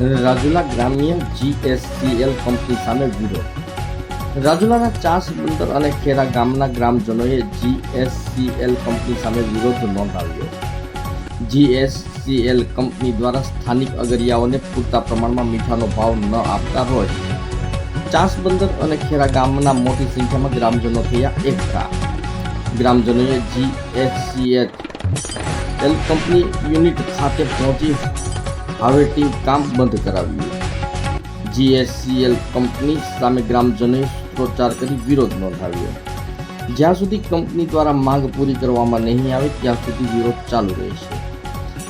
રાજુલા ગ્રામ્ય GSCL company સામે વિરોધ. રાજુલાના ચાસ બંદર અને ખેરા ગામના ગ્રામજનોએ જીએસસીએલ કંપની સામે વિરોધ નોંધાવ્યો. જીએસસીએલ કંપની દ્વારા સ્થાનિક અગરિયાઓને પૂરતા પ્રમાણમાં મીઠાનો ભાવ ન આપતા રોજ ચાસ બંદર અને ખેરા ગામના મોટી સંખ્યામાં ગ્રામજનો થયા એકઠા. ગ્રામજનોએ જીએસસીએલ એલ કંપની યુનિટ ખાતે પહોંચી હાવેટી કામ બંધ કરાવ્યું. જીએસસીએલ કંપની સામે ગ્રામજનોએ સૂત્રોચ્ચાર કરી વિરોધ નોંધાવ્યો. જ્યાં સુધી કંપની દ્વારા માંગ પૂરી કરવામાં નહીં આવે ત્યાં સુધી વિરોધ ચાલુ રહેશે.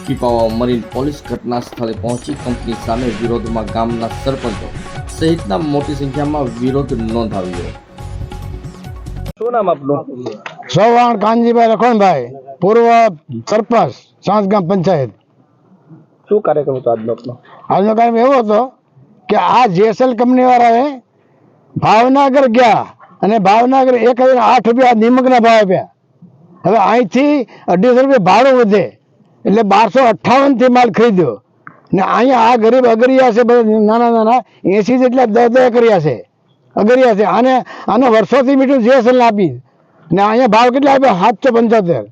પીપાવા મરીન પોલીસ ઘટના સ્થળે પહોંચી કંપની સામે વિરોધમાં ગામના સરપંચો સહિતના મોટી સંખ્યામાં વિરોધ નોંધાવ્યો. શું નામ આપનું? ચૌહાણ કાનજીભાઈ લખણભાઈ પૂર્વ સરપંચ સાંસગામ પંચાયત. શું કાર્યક્રમ હતો આજનો આજનો કાર્યક્રમ એવો હતો કે આ જેસેલ કંપની વાળાએ ભાવનગર ગયા અને ભાવનગર એક હજાર આઠ રૂપિયા નિમકના ભાવ આપ્યા. હવે અહીંથી અઢીસો રૂપિયા ભાડું વધે એટલે બારસો અઠ્ઠાવનથી માલ ખરીદ્યો. ને અહીંયા આ ગરીબ અગરિયા છે, બધા નાના નાના એસી જેટલા દસ દસ કર્યા છે, અગરિયા છે. આને આને વર્ષોથી મીઠું જેસેલ આપી. ને અહીંયા ભાવ કેટલા આપ્યા? સાતસો પંચોતેર.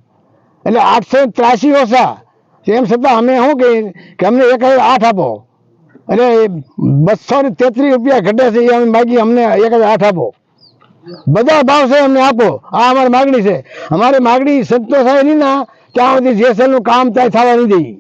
એટલે આઠસો ત્રાસી ઓછા. એમ છતાં અમે શું કહીએ કે અમને એક હજાર આઠ આપો. એટલે બસો ને તેત્રીસ રૂપિયા ઘટે છે, એ અમે માગી અમને એક હજાર આઠ આપો. બધા ભાવ છે અમને આપો. આ અમારી માગણી છે. અમારી માગણી સંતોષાય નહીં ના, ત્યાં સુધી જેસેલનું કામ ત્યાં થવા નહીં દઈએ